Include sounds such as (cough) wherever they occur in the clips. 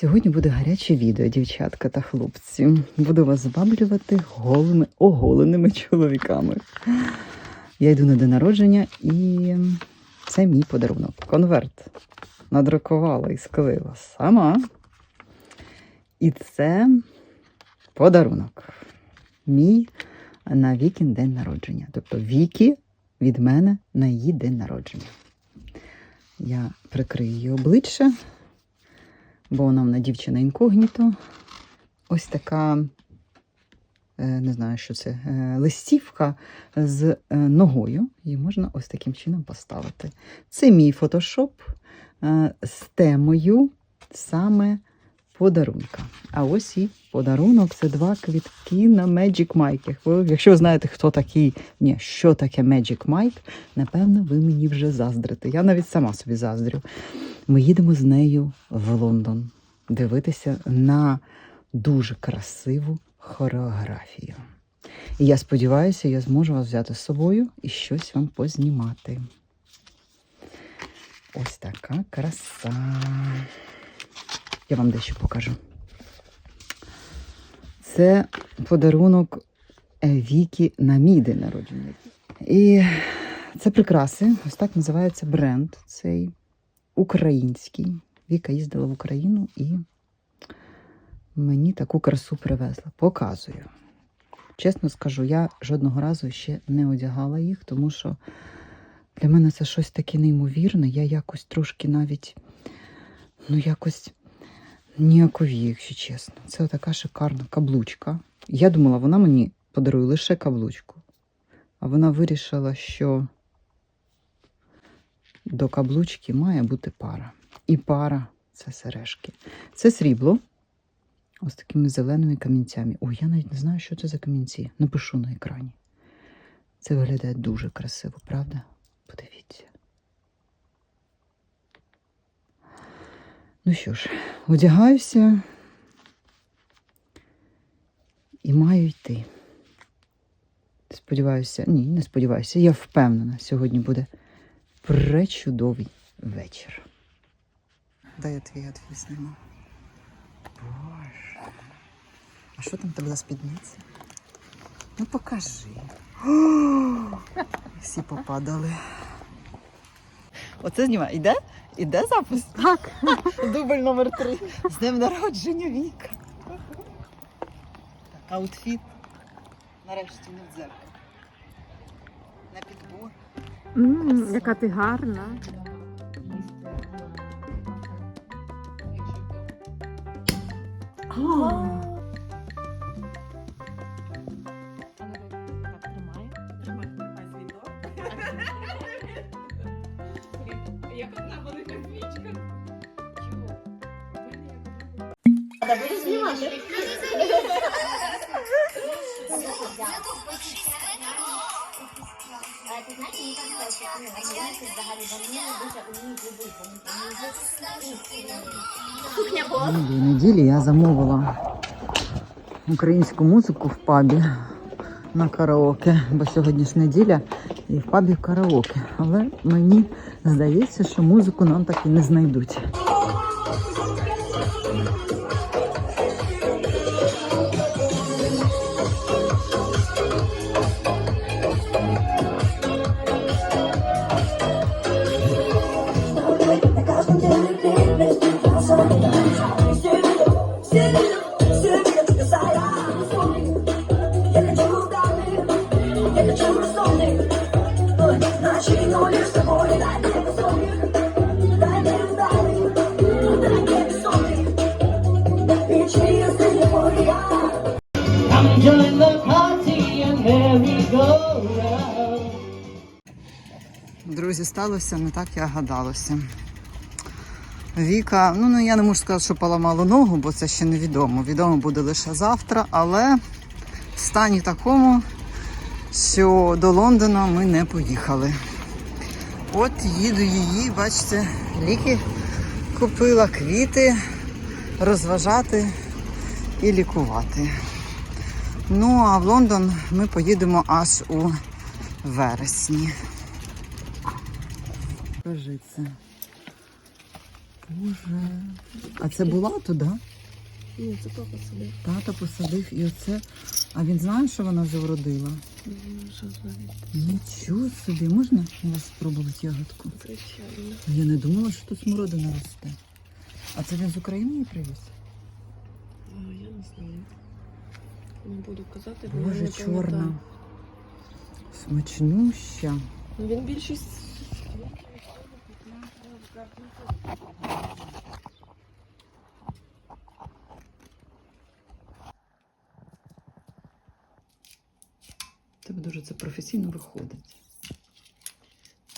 Сьогодні буде гаряче відео, дівчатка та хлопці. Буду вас збаблювати голими, оголеними чоловіками. Я йду на день народження і це мій подарунок. Конверт. Надрукувала і склеїла сама. І це подарунок. Мій на Вікін день народження. Тобто Вікі від мене на її день народження. Я прикрию її обличчя, бо вона в дівчина інкогніто. Ось така, е, не знаю, що це, е, листівка з е, ногою. Її можна ось таким чином поставити. Це мій фотошоп з темою саме подарунка. А ось і подарунок це два квітки на Magic Mike. Якщо ви знаєте, хто такий, ні, що таке Magic Mike, напевно, ви мені вже заздрите. Я навіть сама собі заздрю. Ми їдемо з нею в Лондон дивитися на дуже красиву хореографію. І я сподіваюся, я зможу вас взяти з собою і щось вам познімати. Ось така краса. Я вам дещо покажу. Це подарунок е, Вікі на мій день народження. І це прикраси. Ось так називається бренд. Цей український. Віка їздила в Україну і мені таку красу привезла. Показую. Чесно скажу, я жодного разу ще не одягала їх, тому що для мене це щось таке неймовірне. Я якось трошки навіть, ну якось ніякові, якщо чесно. Це така шикарна каблучка. Я думала, вона мені подарує лише каблучку. А вона вирішила, що до каблучки має бути пара. І пара це сережки. Це срібло. Ось такими зеленими камінцями. Ой, я навіть не знаю, що це за камінці. Напишу на екрані. Це виглядає дуже красиво, правда? Подивіться. Ну що ж, одягаюся і маю йти. Сподіваюся, ні, не сподіваюся. Я впевнена, сьогодні буде пречудовий вечір. Дай я твій отвіс зніму. Боже. А що там тебе за спідниця? Ну покажи. О, (gasps) всі попадали. Оце знімає. Іде? Іде запис? Так. (laughs) Дубль номер три. З днем народження Віка. Так, аутфіт. Нарешті не в дзеркало. На підбор. М, яка ти гарна. Ти знаєш, мені так що ну, американці взагалі вони дуже вміють любити. Минулої неділі я замовила українську музику в пабі на караоке, бо сьогодні ж неділя і в пабі караоке. Але мені здається, що музику нам так і не знайдуть. Сталося не так, як гадалося. Віка, ну, ну я не можу сказати, що поламала ногу, бо це ще невідомо. Відомо буде лише завтра, але в стані такому, що до Лондона ми не поїхали. От їду її, бачите, ліки купила, квіти, розважати і лікувати. Ну, а в Лондон ми поїдемо аж у вересні. Кажи це. Боже. А це була туди? Ні, це папа сидить. Тато посадив і оце. А він знає, що вона вже вродила? Нічого собі, можна у вас спробувати ягодку? Звичайно. Я не думала, що тут смородина росте. А це він з України її привіз? А, я не знаю. Не буду казати, бо я Боже, не чорна. Смачнюща. Ну він більшість. Тебе дуже це професійно виходить.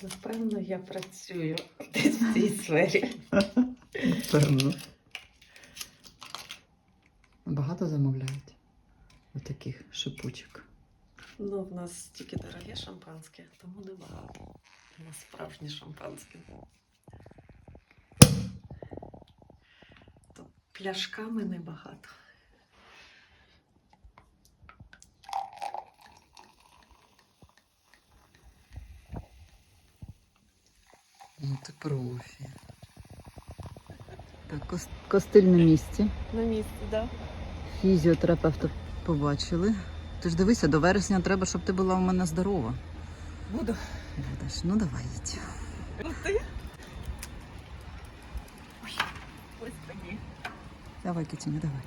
Напевно, я працюю десь (laughs) в цій сфері. Певно. Багато замовляють отаких шипучок. Ну, в нас тільки дороге шампанське, тому небагато. У нас справжнє шампанське. Пляшками небагато. Ну ти профі. Так, кос- костиль на місці. На місці, так? Да? Фізіотерапевта побачили. Ти ж дивися, до вересня треба, щоб ти була у мене здорова. Буду. Будеш. Ну давай їдь. Ну ти? Ось тоді. Давай, Китюня, давай.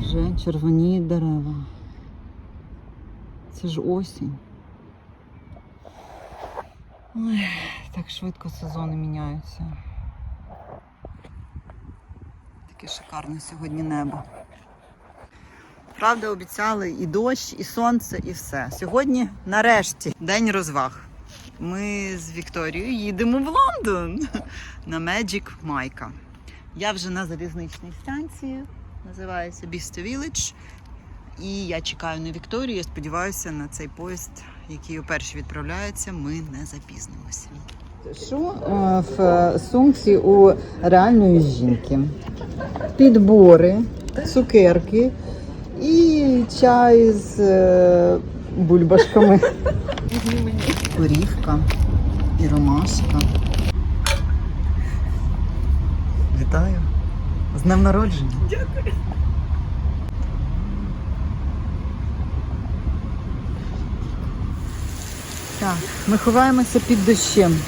Вже червоніють дерева. Це ж осінь. Ой, так швидко сезони міняються. Таке шикарне сьогодні небо. Правда, обіцяли і дощ, і сонце, і все. Сьогодні, нарешті, день розваг. Ми з Вікторією їдемо в Лондон на Magic Майка. Я вже на залізничній станції, називається Бісто Village. І я чекаю на Вікторію. Я сподіваюся на цей поїзд, який уперше відправляється. Ми не запізнимося. Що е, в сумці у реальної жінки? Підбори, цукерки і чай з е, бульбашками. Корівка і ромашка. Вітаю. З днем народження. Так, ми ховаємося під дощем.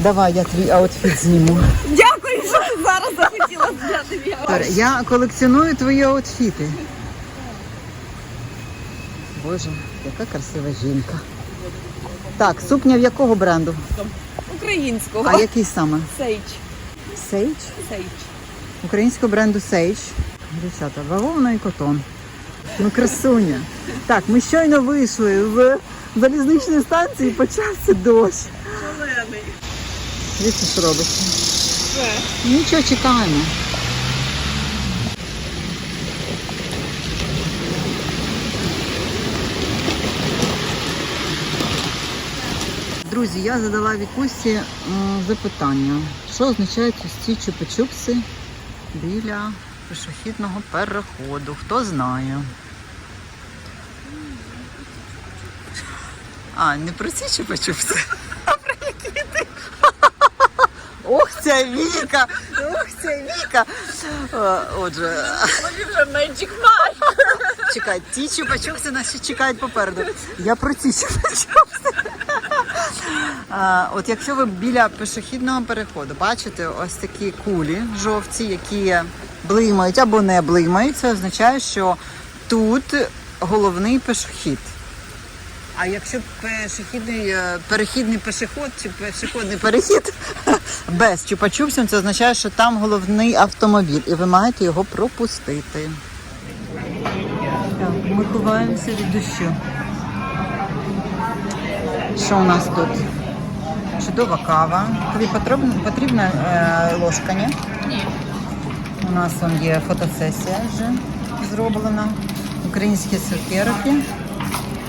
Давай, я твій аутфіт зніму. Дякую, що ти зараз захотіла зняти Тепер Я колекціоную твої аутфіти. Боже, яка красива жінка. Так, сукня в якого бренду? Українського. А який саме? Сейч. Сейдж? Сейч. Українського бренду Сейдж. Дівчата, бавовна і котон. Ну, красуня. Так, ми щойно вийшли в залізничній станції, почався дощ. Зелений. Дивіться, що робиться. Нічого, чекаємо. Друзі, я задала Вікусі запитання, що означають ось ці чупи-чупси біля пішохідного переходу. Хто знає? А, не про ці чупа-чупси, (laughs) а про які ти. (laughs) Ох, ця Віка! Ох, ця Віка! Отже, вже Magic Mike. (laughs) чекай, ті чупа-чупси нас ще чекають попереду. Я про ці чупа-чупси. А, От якщо ви біля пішохідного переходу бачите ось такі кулі жовті, які блимають або не блимають, це означає, що тут головний пішохід. А якщо пішохідний е, перехідний пішоход чи пішохідний перехід (laughs) без чупа-чупсів, це означає, що там головний автомобіль, і ви маєте його пропустити. Так, ми ховаємося від дощу. Що у нас тут? Чудова кава. Тобі потрібна, потрібна е, ложка, ні? Ні. У нас там є фотосесія вже зроблена. Українські цукерки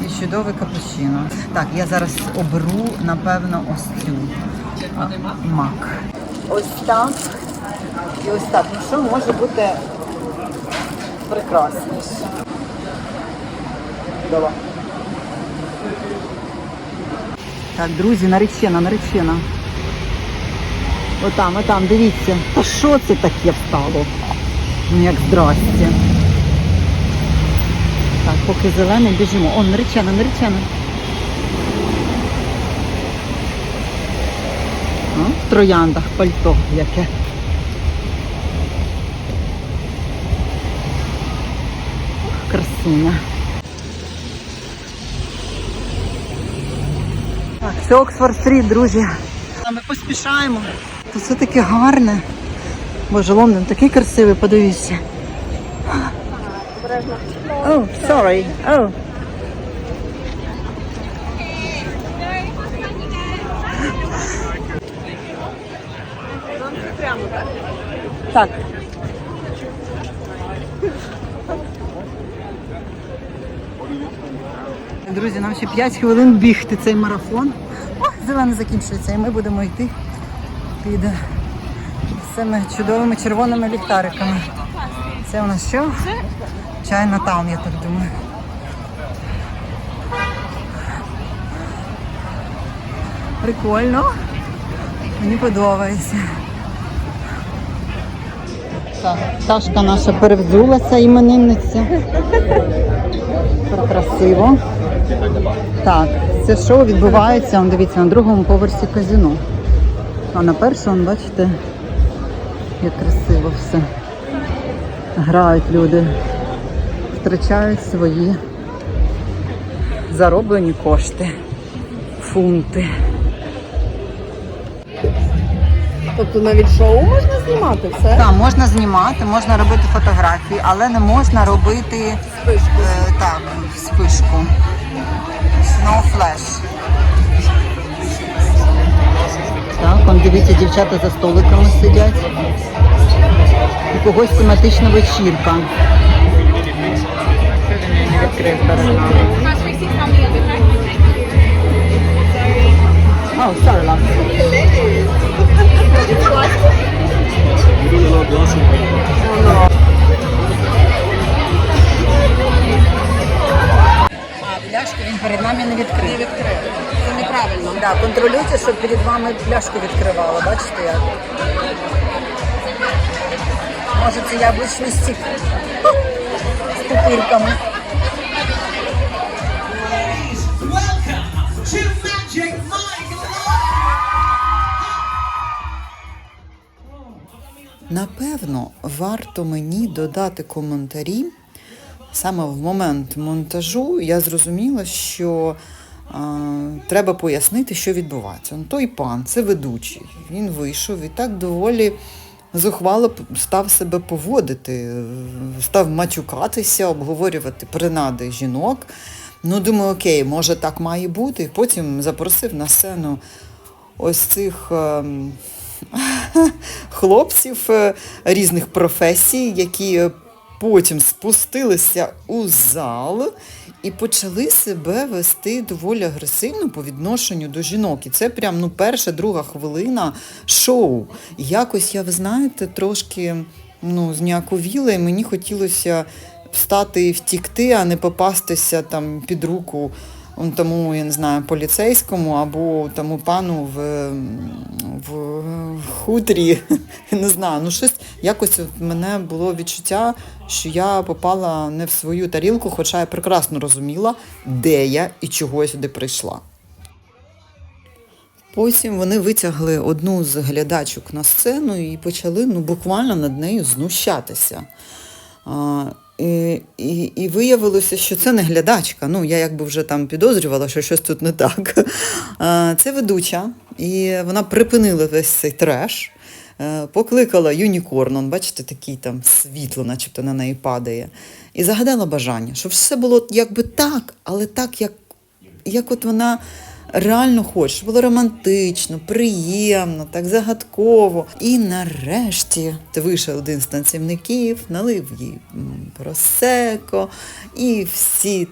і чудовий капучино. Так, я зараз оберу, напевно, ось цю мак. Ось так І ось так, ну що може бути прекрасніше? Давай. Так, друзі, наречена, наречена. Отам, отам, дивіться. Та що це таке встало? Ну як здрасте. Так, поки зелений біжимо. О, наречена, наречена. В трояндах пальто яке. Ох, красуня. Так, це Оксфорд Стріт, друзі. Ми поспішаємо. Це все таке гарне. Боже, Лондон такий красивий, подивіться. Oh, sorry. Oh. Так. Друзі, нам ще 5 хвилин бігти цей марафон. О, зелений закінчується, і ми будемо йти під цими чудовими червоними ліхтариками. Це у нас що? Чайна таун, я так думаю. Прикольно. Мені подобається. Сашка наша перевзулася іменинниця. Красиво. Так, це шоу відбувається, он, дивіться, на другому поверсі казино. А на першому, бачите, як красиво все. Грають люди, втрачають свої зароблені кошти, фунти. Тобто навіть шоу можна знімати все? Так, можна знімати, можна робити фотографії, але не можна робити Спишку. е, так, спишку. No flash. Так, он дивіться, дівчата за столиками сидять. У когось тематична вечірка. Відкрив перед нами. Oh, sorry, love. А пляшку він перед нами не відкрив. Не відкрив. Це неправильно. Да, контролюйте, щоб перед вами пляшку відкривала. Бачите як? Може це яблучний стік з пупирками. Напевно, варто мені додати коментарі. Саме в момент монтажу я зрозуміла, що а, треба пояснити, що відбувається. Ну, той пан, це ведучий. Він вийшов і так доволі зухвало став себе поводити, став матюкатися, обговорювати принади жінок. Ну, думаю, окей, може так має бути. Потім запросив на сцену ось цих. ем, (laughs) хлопців е, різних професій, які е, потім спустилися у зал і почали себе вести доволі агресивно по відношенню до жінок. І це прям ну, перша, друга хвилина шоу. Якось я, ви знаєте, трошки ну, зніяковіла, і мені хотілося встати і втікти, а не попастися там під руку тому, я не знаю, поліцейському або тому пану в, в, хутрі. (laughs) Не знаю, ну щось якось в мене було відчуття, що я попала не в свою тарілку, хоча я прекрасно розуміла, де я і чого я сюди прийшла. Потім вони витягли одну з глядачок на сцену і почали ну, буквально над нею знущатися. І, і, і виявилося, що це не глядачка. Ну, я якби вже там підозрювала, що щось тут не так. (laughs) Це ведуча, і вона припинила весь цей треш, е, покликала Юнікорн, он, бачите, такий там світло, начебто на неї падає, і загадала бажання, щоб все було якби так, але так, як, як от вона реально хоче, щоб було романтично, приємно, так загадково. І нарешті ти вийшов один з танцівників, налив їй просеко, і всі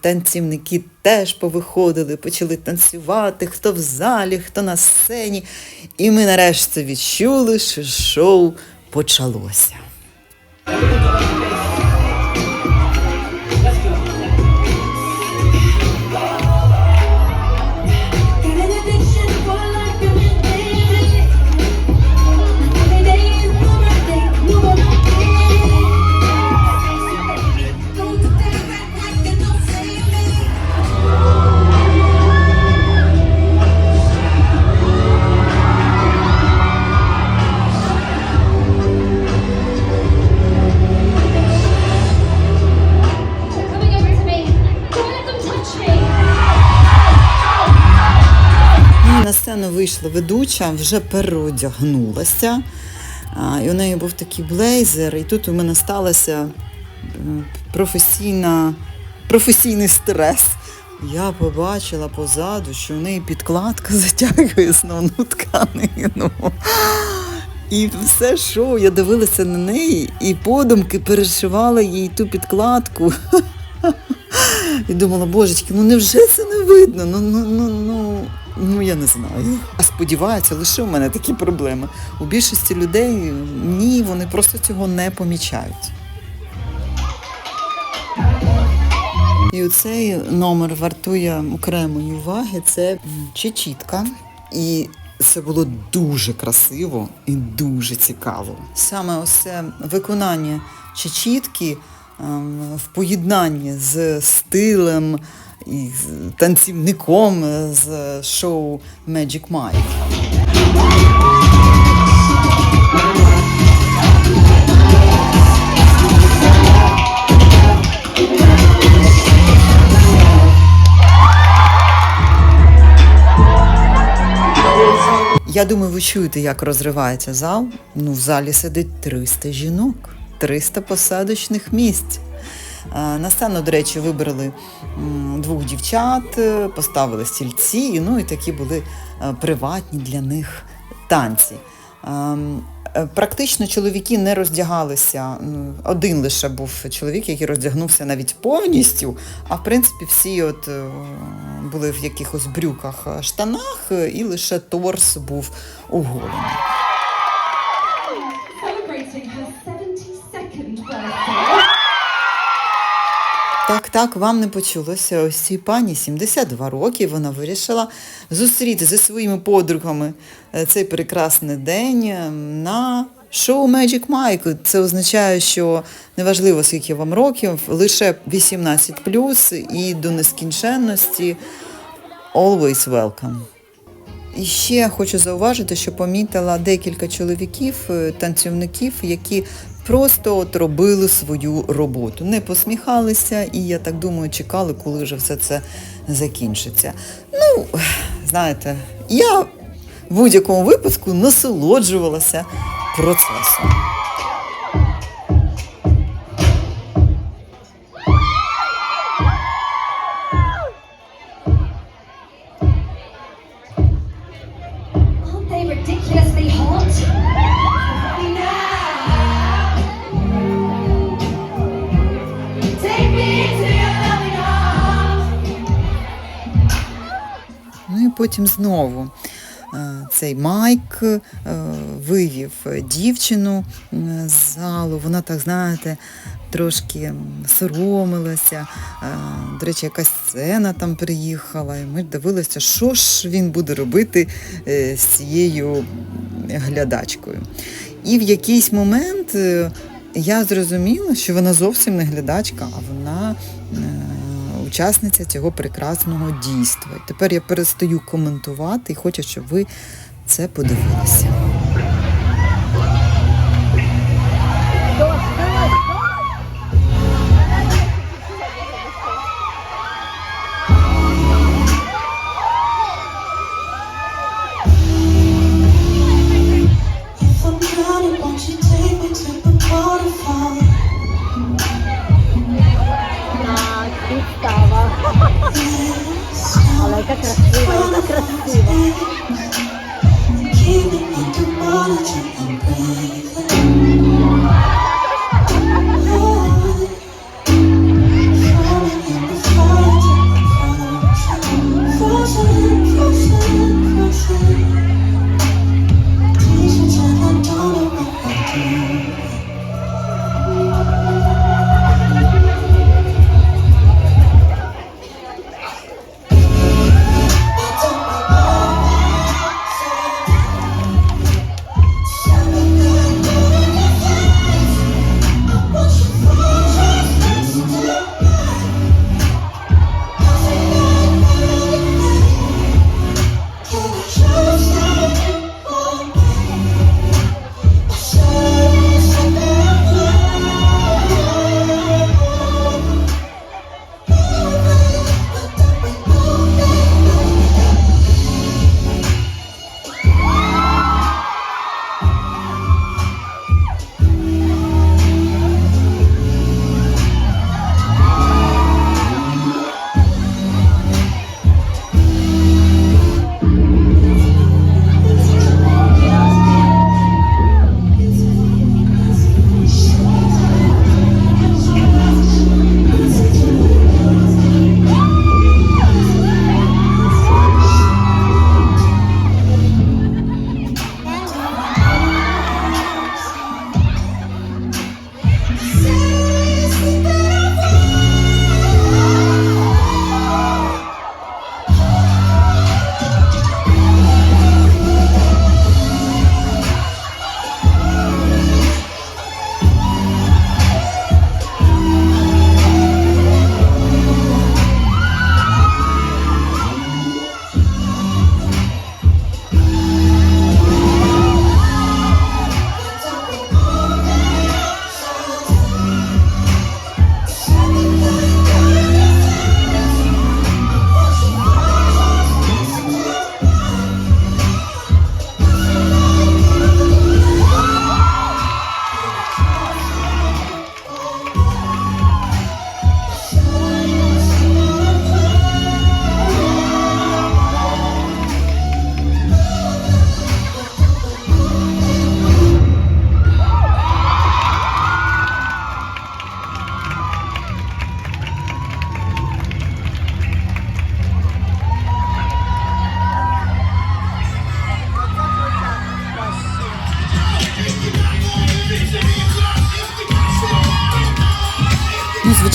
танцівники теж повиходили, почали танцювати, хто в залі, хто на сцені. І ми нарешті відчули, що шоу почалося. Вийшла вже переодягнулася. І у неї був такий блейзер, і тут у мене сталося е, професійна, професійний стрес. Я побачила позаду, що в неї підкладка (laughs) затягує основну тканину. І все шоу, я дивилася на неї і подумки перешивала їй ту підкладку. (laughs) І думала, божечки, ну невже це не видно? Ну, ну, ну, ну, ну я не знаю. А сподіваюся, лише у мене такі проблеми. У більшості людей ні, вони просто цього не помічають. І оцей номер вартує окремої уваги. Це чечітка. І це було дуже красиво і дуже цікаво. Саме ось виконання чечітки ем, в поєднанні з стилем і танцівником з шоу Magic Mike. Я думаю, ви чуєте, як розривається зал. Ну, в залі сидить 300 жінок, 300 посадочних місць. Е, На сцену, до речі, вибрали двох дівчат, е, поставили стільці, ну і такі були е, приватні для них танці. Ем, Практично чоловіки не роздягалися. Один лише був чоловік, який роздягнувся навіть повністю. А в принципі, всі от були в якихось брюках, штанах, і лише торс був оголений. Так, так, вам не почулося. Ось цій пані 72 роки. Вона вирішила зустріти зі своїми подругами е, цей прекрасний день е, на шоу Magic Mike. Це означає, що неважливо, скільки вам років, лише 18 і до нескінченності always welcome. І ще хочу зауважити, що помітила декілька чоловіків, е, танцівників, які просто от робили свою роботу, не посміхалися, і я так думаю, чекали, коли вже все це закінчиться. Ну, знаєте, я в будь-якому випадку насолоджувалася процесом. Потім знову е, цей Майк е, вивів дівчину е, з залу. Вона так, знаєте, трошки соромилася. До речі, якась сцена там приїхала, і ми дивилися, що ж він буде робити з цією глядачкою. І в якийсь момент я зрозуміла, що вона зовсім не глядачка, а вона учасниця цього прекрасного дійства. І тепер я перестаю коментувати і хочу, щоб ви це подивилися.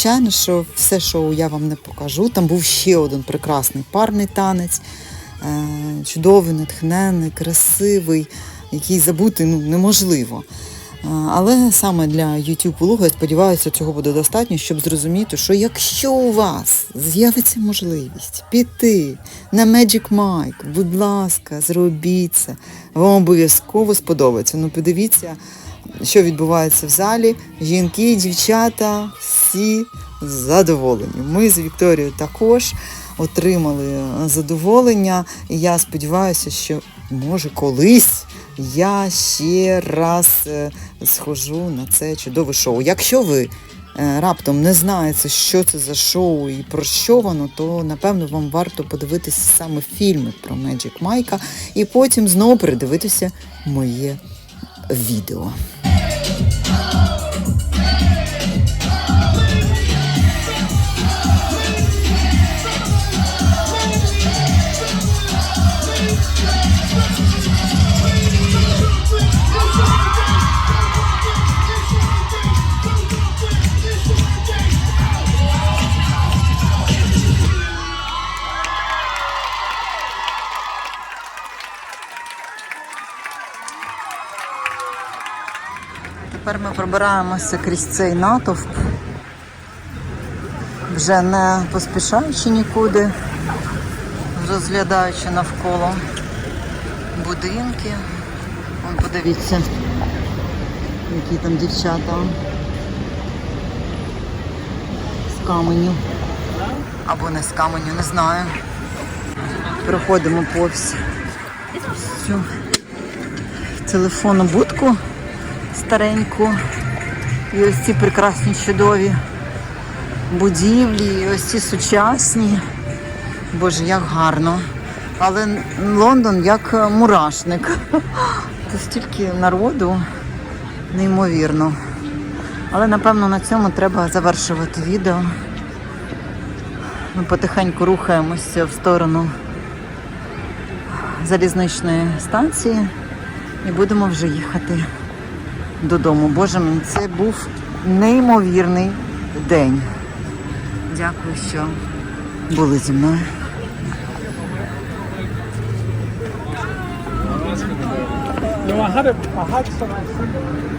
Звичайно, що все шоу я вам не покажу. Там був ще один прекрасний парний танець, е, чудовий, натхненний, красивий, який забути ну, неможливо. Е, Але саме для YouTube влогу, я сподіваюся, цього буде достатньо, щоб зрозуміти, що якщо у вас з'явиться можливість піти на Magic Mike, будь ласка, зробіть це. Вам обов'язково сподобається. Ну, подивіться, що відбувається в залі. Жінки, дівчата, всі задоволені. Ми з Вікторією також отримали задоволення. І я сподіваюся, що може колись я ще раз е, схожу на це чудове шоу. Якщо ви е, раптом не знаєте, що це за шоу і про що воно, то напевно вам варто подивитися саме фільми про Magic Майка і потім знову передивитися моє відео. Тепер ми пробираємося крізь цей натовп, вже не поспішаючи нікуди, розглядаючи навколо будинки. Вон подивіться, які там дівчата з каменю. Або не з каменю, не знаю. Проходимо повз цю телефонну будку стареньку. І ось ці прекрасні чудові будівлі, і ось ці сучасні. Боже, як гарно. Але Лондон як мурашник. Це стільки народу, неймовірно. Але напевно на цьому треба завершувати відео. Ми потихеньку рухаємося в сторону залізничної станції і будемо вже їхати додому. Боже мій, це був неймовірний день. Дякую, що були зі мною. I had a, I had some.